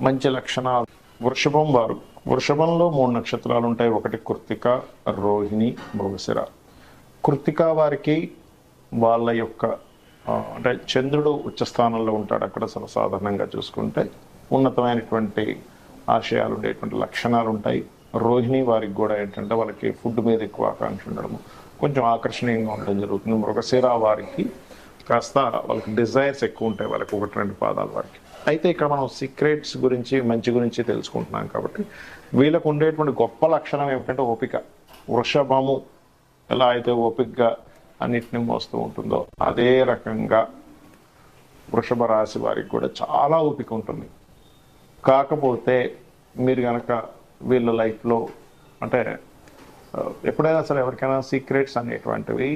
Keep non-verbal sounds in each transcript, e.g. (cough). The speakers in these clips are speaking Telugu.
మంచి లక్షణాలు. వృషభం వారు. వృషభంలో మూడు నక్షత్రాలు ఉంటాయి ఒకటి కృత్తిక రోహిణి మృగశిర. కృత్తిక వారికి వాళ్ళ యొక్క అంటే చంద్రుడు ఉచ్చ స్థానంలో ఉంటాడు. అక్కడ సర్వసాధారణంగా చూసుకుంటే ఉన్నతమైనటువంటి ఆశయాలు ఉండేటువంటి లక్షణాలు ఉంటాయి రోహిణి వారికి కూడా ఏంటంటే వాళ్ళకి ఫుడ్ మీద ఎక్కువ ఆకాంక్ష ఉండడం కొంచెం ఆకర్షణీయంగా ఉండడం జరుగుతుంది. మృగశిర వారికి కాస్త వాళ్ళకి డిజైర్స్ ఎక్కువ ఉంటాయి. వాళ్ళకి ఒకటి రెండు పాదాల వారికి. అయితే ఇక్కడ మనం సీక్రెట్స్ గురించి మంచి గురించి తెలుసుకుంటున్నాం కాబట్టి వీళ్ళకు ఉండేటువంటి గొప్ప లక్షణం ఏమిటంటే ఓపిక. వృషభము ఎలా అయితే ఓపికగా అన్నిటిని మోస్తూ ఉంటుందో అదే రకంగా వృషభ రాశి వారికి కూడా చాలా ఓపిక ఉంటుంది. కాకపోతే మీరు కనుక వీళ్ళ లైఫ్లో అంటే ఎప్పుడైనా సరే ఎవరికైనా సీక్రెట్స్ అనేటువంటివి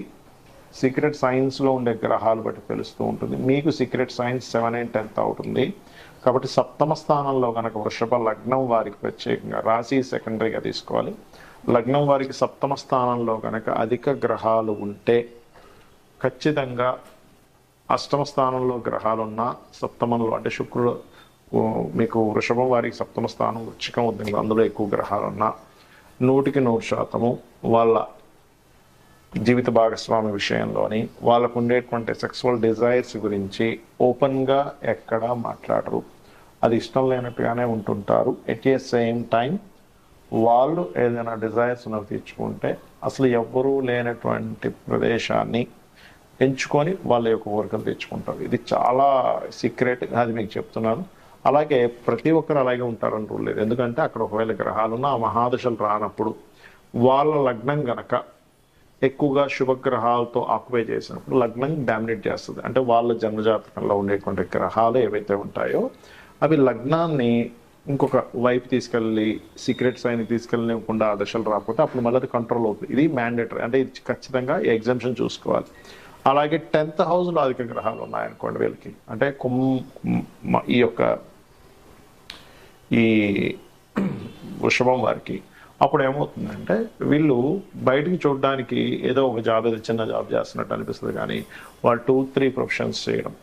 సీక్రెట్ సైన్స్లో ఉండే గ్రహాలు బట్టి తెలుస్తూ ఉంటుంది. మీకు secret signs seven and tenth అవుతుంది కాబట్టి సప్తమ స్థానంలో కనుక వృషభ లగ్నం వారికి ప్రత్యేకంగా రాశి సెకండరీగా తీసుకోవాలి. లగ్నం వారికి సప్తమ స్థానంలో కనుక అధిక గ్రహాలు ఉంటే ఖచ్చితంగా అష్టమ స్థానంలో గ్రహాలు ఉన్నా సప్తమంలో అంటే శుక్రుడు మీకు వృషభం వారికి సప్తమ స్థానం వృచ్చికం ఉంది. అందులో ఎక్కువ గ్రహాలు ఉన్నా నూటికి నూరు శాతము వాళ్ళ జీవిత భాగస్వామి విషయంలోని వాళ్ళకు ఉండేటువంటి సెక్సువల్ డిజైర్స్ గురించి ఓపెన్గా ఎక్కడా మాట్లాడరు. అది ఇష్టం లేనట్టుగానే ఉంటుంటారు. ఎట్ ఏ సేమ్ టైం వాళ్ళు ఏదైనా డిజైర్స్ ఉన్నవి తీర్చుకుంటే అసలు ఎవ్వరూ లేనటువంటి ప్రదేశాన్ని ఎంచుకొని వాళ్ళ యొక్క కోరికలు తెచ్చుకుంటారు. ఇది చాలా సీక్రెట్ అది మీకు చెప్తున్నాను. అలాగే ప్రతి ఒక్కరు అలాగే ఉంటారని రూల్ లేదు. ఎందుకంటే అక్కడ ఒకవేళ గ్రహాలు ఉన్న ఆ మహాదశలు రానప్పుడు వాళ్ళ లగ్నం గనక ఎక్కువగా శుభగ్రహాలతో ఆక్యుపై చేసినప్పుడు లగ్నం డామినేట్ చేస్తుంది. అంటే వాళ్ళ జన్మజాతకంలో ఉండేటువంటి గ్రహాలు ఏవైతే ఉంటాయో అవి లగ్నాన్ని ఇంకొక వైపు తీసుకెళ్ళి సీక్రెట్ సైన్కి తీసుకెళ్ళకుండా ఆ దశలు రాకపోతే అప్పుడు మళ్ళీ అది కంట్రోల్ అవుతుంది. ఇది మ్యాండేటరీ. అంటే ఇది ఖచ్చితంగా ఎగ్జామ్షన్ చూసుకోవాలి. అలాగే టెన్త్ హౌస్లో అధిక గ్రహాలు ఉన్నాయనుకోండి వీళ్ళకి. అంటే కుం ఈ యొక్క ఈ (clears throat) వృషభం వారికి అప్పుడు ఏమవుతుందంటే వీళ్ళు బయటికి చూడడానికి ఏదో ఒక జాబ్ ఏదో చిన్న జాబ్ చేస్తున్నట్టు అనిపిస్తుంది కానీ వాళ్ళు టూ త్రీ ప్రొఫెషన్స్ చేయడం.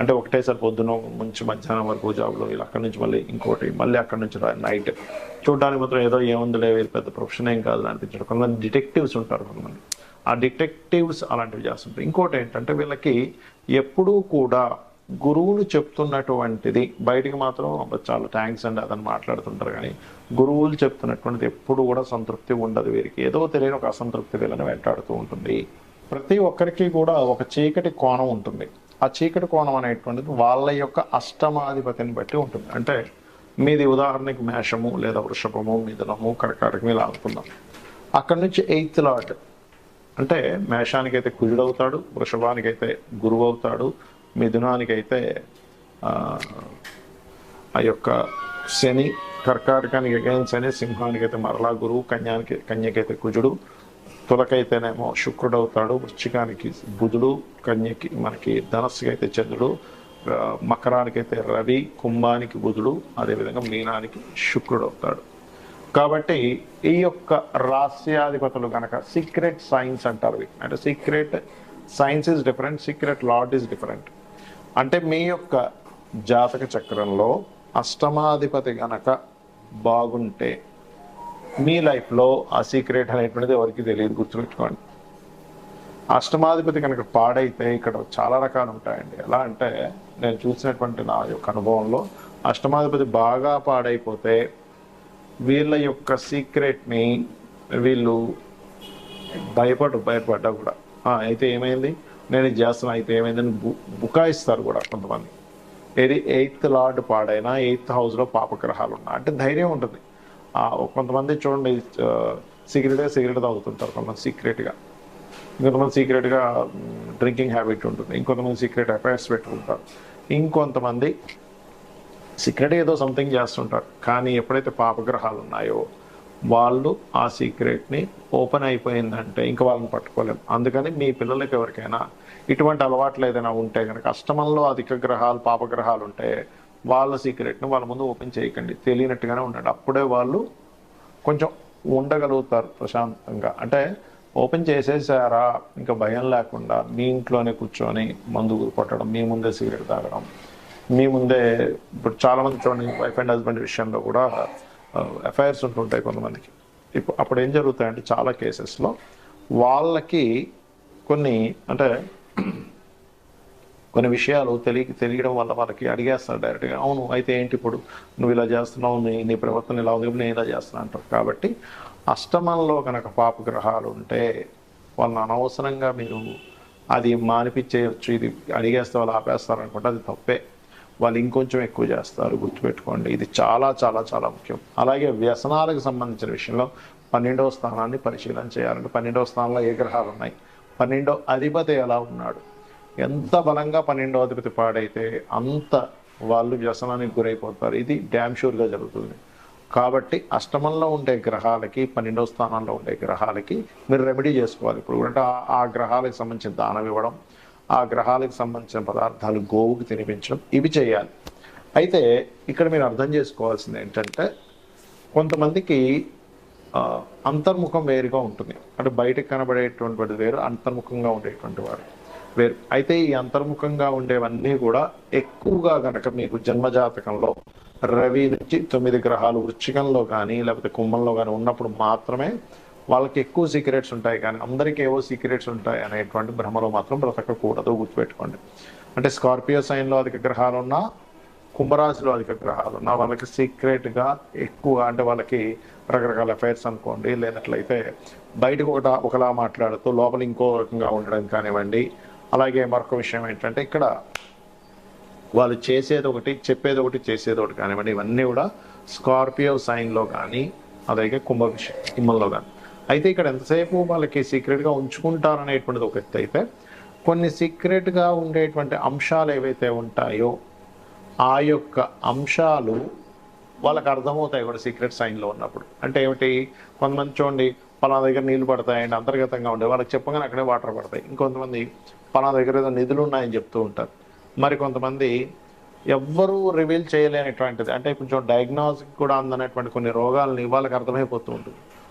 అంటే ఒకటేసారి పొద్దున నుంచి మధ్యాహ్నం వరకు జాబ్లో వీళ్ళు అక్కడి నుంచి మళ్ళీ ఇంకోటి మళ్ళీ అక్కడి నుంచి నైట్. చూడడానికి మాత్రం ఏదో ఏముందిలే వీళ్ళు పెద్ద ప్రొఫెషన్ ఏం కాదు అనిపించడం. కొంతమంది డిటెక్టివ్స్ ఉంటారు కొంతమంది. ఆ డిటెక్టివ్స్ అలాంటివి చేస్తుంటారు. ఇంకోటి ఏంటంటే వీళ్ళకి ఎప్పుడూ కూడా గురువులు చెప్తున్నటువంటిది బయటికి మాత్రం చాలా థ్యాంక్స్ అండి అతను మాట్లాడుతుంటారు కానీ గురువులు చెప్తున్నటువంటిది ఎప్పుడు కూడా సంతృప్తి ఉండదు వీరికి. ఏదో తెలియని ఒక అసంతృప్తి వీళ్ళని వెంటాడుతూ ఉంటుంది. ప్రతి ఒక్కరికి కూడా ఒక చీకటి కోణం ఉంటుంది. ఆ చీకటి కోణం అనేటువంటిది వాళ్ళ యొక్క అష్టమాధిపతిని బట్టి ఉంటుంది. అంటే మీది ఉదాహరణకి మేషము లేదా వృషభము మిథునము కర్కాటకం ఇలా అనుకుందాం. అక్కడి నుంచి ఎయిత్ లాట్ అంటే మేషానికైతే కుజుడు అవుతాడు వృషభానికైతే గురువు అవుతాడు మిథునానికైతే ఆ, ఆ యొక్క శని కర్కాటకానికి అగైన్ శని సింహానికైతే మరలా గురువు కన్యానికి కన్యకైతే కుజుడు తులకైతేనేమో శుక్రుడు అవుతాడు వృశ్చికానికి బుధుడు కన్యకి మనకి ధనస్సుకి అయితే చంద్రుడు మకరానికైతే రవి కుంభానికి బుధుడు అదేవిధంగా మీనానికి శుక్రుడు అవుతాడు కాబట్టి ఈ యొక్క రాస్యాధిపతులు కనుక సీక్రెట్ సైన్స్ అంటారు అంటే secret signs is different secret lord is different. అంటే మీ యొక్క జాతక చక్రంలో అష్టమాధిపతి గనక బాగుంటే మీ లైఫ్లో ఆ సీక్రెట్ అనేటువంటిది ఎవరికి తెలియదు గుర్తుపెట్టుకోండి. అష్టమాధిపతి కనుక పాడైతే ఇక్కడ చాలా రకాలు ఉంటాయండి. ఎలా అంటే నేను చూసినటువంటి నా యొక్క అనుభవంలో అష్టమాధిపతి బాగా పాడైపోతే వీళ్ళ యొక్క సీక్రెట్ని వీళ్ళు భయపడు భయపడ్డా కూడా. అయితే ఏమైంది? నేను ఇది చేస్తున్నా అయితే ఏమైందని బు బుకాయిస్తారు కూడా కొంతమంది. ఏది ఎయిత్ లార్డ్ పాడైనా ఎయిత్ హౌస్లో పాపగ్రహాలు ఉన్నా అంటే ధైర్యం ఉంటుంది. కొంతమంది చూడండి సిగరెట్గా సిగరెట్ తాగుతుంటారు కొంతమంది సీక్రెట్గా. ఇంకొంతమంది సీక్రెట్గా డ్రింకింగ్ హ్యాబిట్ ఉంటుంది. ఇంకొంతమంది సీక్రెట్ అఫైర్స్ పెట్టుకుంటారు. ఇంకొంతమంది సీక్రెట్ ఏదో సంథింగ్ చేస్తుంటారు. కానీ ఎప్పుడైతే పాపగ్రహాలు ఉన్నాయో వాళ్ళు ఆ సీక్రెట్ని ఓపెన్ అయిపోయిందంటే ఇంకా వాళ్ళని పట్టుకోలేము అందుకని మీ పిల్లలకి ఎవరికైనా ఇటువంటి అలవాట్లు ఏదైనా ఉంటే కనుక అష్టమంలో అధిక గ్రహాలు పాపగ్రహాలు ఉంటే వాళ్ళ సీక్రెట్ని వాళ్ళ ముందు ఓపెన్ చేయకండి. తెలియనట్టుగానే ఉండండి. అప్పుడే వాళ్ళు కొంచెం ఉండగలుగుతారు ప్రశాంతంగా. అంటే ఓపెన్ చేసేసారా? ఇంకా భయం లేకుండా మీ ఇంట్లోనే కూర్చొని మందు కొట్టడం మీ ముందే సిగరెట్ తాగడం మీ ముందే ఇప్పుడు చాలా మంది చూడండి వైఫ్ అండ్ హస్బెండ్ విషయంలో కూడా ఎఫ్ఐఆర్స్ ఉంటుంటాయి కొంతమందికి. ఇప్పుడు అప్పుడు ఏం జరుగుతాయంటే చాలా కేసెస్లో వాళ్ళకి కొన్ని అంటే (clears throat) కొన్ని విషయాలు తెలియ తెలియడం వల్ల వాళ్ళకి అడిగేస్తారు డైరెక్ట్గా అవును అయితే ఏంటి ఇప్పుడు? నువ్వు ఇలా చేస్తున్నావు నీ నీ ప్రవర్తన ఇలా ఉంది నేను ఇలా చేస్తున్నా అంటారు. కాబట్టి అష్టమంలో కనుక పాపగ్రహాలు ఉంటే వాళ్ళని అనవసరంగా మీరు అది మానిపించేయచ్చు ఇది అడిగేస్తే వాళ్ళు ఆపేస్తారు అనుకుంటే అది తప్పే. వాళ్ళు ఇంకొంచెం ఎక్కువ చేస్తారు గుర్తుపెట్టుకోండి. ఇది చాలా చాలా చాలా ముఖ్యం. అలాగే వ్యసనాలకు సంబంధించిన విషయంలో పన్నెండవ స్థానాన్ని పరిశీలన చేయాలంటే పన్నెండవ స్థానంలో ఏ గ్రహాలు ఉన్నాయి? పన్నెండో అధిపతి ఎలా ఉన్నాడు? ఎంత బలంగా పన్నెండో అధిపతి పాడైతే అంత వాళ్ళు వ్యసనానికి గురైపోతారు. ఇది డ్యామ్ షూర్గా జరుగుతుంది. కాబట్టి అష్టమంలో ఉండే గ్రహాలకి పన్నెండవ స్థానంలో ఉండే గ్రహాలకి మీరు రెమెడీ చేసుకోవాలి. ఇప్పుడు అంటే ఆ- ఆ గ్రహాలకు సంబంధించిన దానం ఇవ్వడం ఆ గ్రహాలకు సంబంధించిన పదార్థాలు గోవుకి తినిపించడం ఇవి చేయాలి. అయితే ఇక్కడ మీరు అర్థం చేసుకోవాల్సింది ఏంటంటే కొంతమందికి అంతర్ముఖం వేరుగా ఉంటుంది. అంటే బయటకు కనబడేటువంటి వేరు అంతర్ముఖంగా ఉండేటువంటి వారు వేరు. అయితే ఈ అంతర్ముఖంగా ఉండేవన్నీ కూడా ఎక్కువగా గనక మీకు జన్మజాతకంలో రవి నుంచి తొమ్మిది గ్రహాలు వృచ్చికంలో కానీ లేకపోతే కుంభంలో కానీ ఉన్నప్పుడు మాత్రమే వాళ్ళకి ఎక్కువ సీక్రెట్స్ ఉంటాయి కానీ అందరికీ ఏవో సీక్రెట్స్ ఉంటాయి అనేటువంటి భ్రమలో మాత్రం బ్రతకకూడదు గుర్తుపెట్టుకోండి. అంటే స్కార్పియో సైన్లో అధిక గ్రహాలు ఉన్నా కుంభరాశిలో అధిక గ్రహాలు ఉన్నా వాళ్ళకి సీక్రెట్గా ఎక్కువ అంటే వాళ్ళకి రకరకాల అఫైర్స్ అనుకోండి. లేనట్లయితే బయటకు ఒకట ఒకలా మాట్లాడుతూ లోపల ఇంకో రకంగా ఉండడం కానివ్వండి. అలాగే మరొక విషయం ఏంటంటే ఇక్కడ వాళ్ళు చేసేది ఒకటి చెప్పేది ఒకటి చేసేది ఒకటి కానివ్వండి. ఇవన్నీ కూడా స్కార్పియో సైన్లో కానీ అలాగే కుంభ విషయం కుంభంలో కానీ. అయితే ఇక్కడ ఎంతసేపు వాళ్ళకి సీక్రెట్గా ఉంచుకుంటారనేటువంటిది ఒక ఎత్తు అయితే కొన్ని సీక్రెట్గా ఉండేటువంటి అంశాలు ఏవైతే ఉంటాయో ఆ యొక్క అంశాలు వాళ్ళకి అర్థమవుతాయి కూడా సీక్రెట్ సైన్లో ఉన్నప్పుడు. అంటే ఏమిటి? కొంతమంది చూడండి పలానా దగ్గర నీళ్ళు పడతాయండి అంతర్గతంగా ఉండే వాళ్ళకి చెప్పగానే అక్కడే వాటర్ పడతాయి. ఇంకొంతమంది పలానా దగ్గర ఏదో నిధులు ఉన్నాయని చెప్తూ ఉంటారు. మరి కొంతమంది ఎవ్వరూ రివీల్ చేయలేనటువంటిది. అంటే కొంచెం డయాగ్నోస్టిక్ కూడా అందనటువంటి కొన్ని రోగాలని వాళ్ళకి అర్థమైపోతూ ఉంటుంది.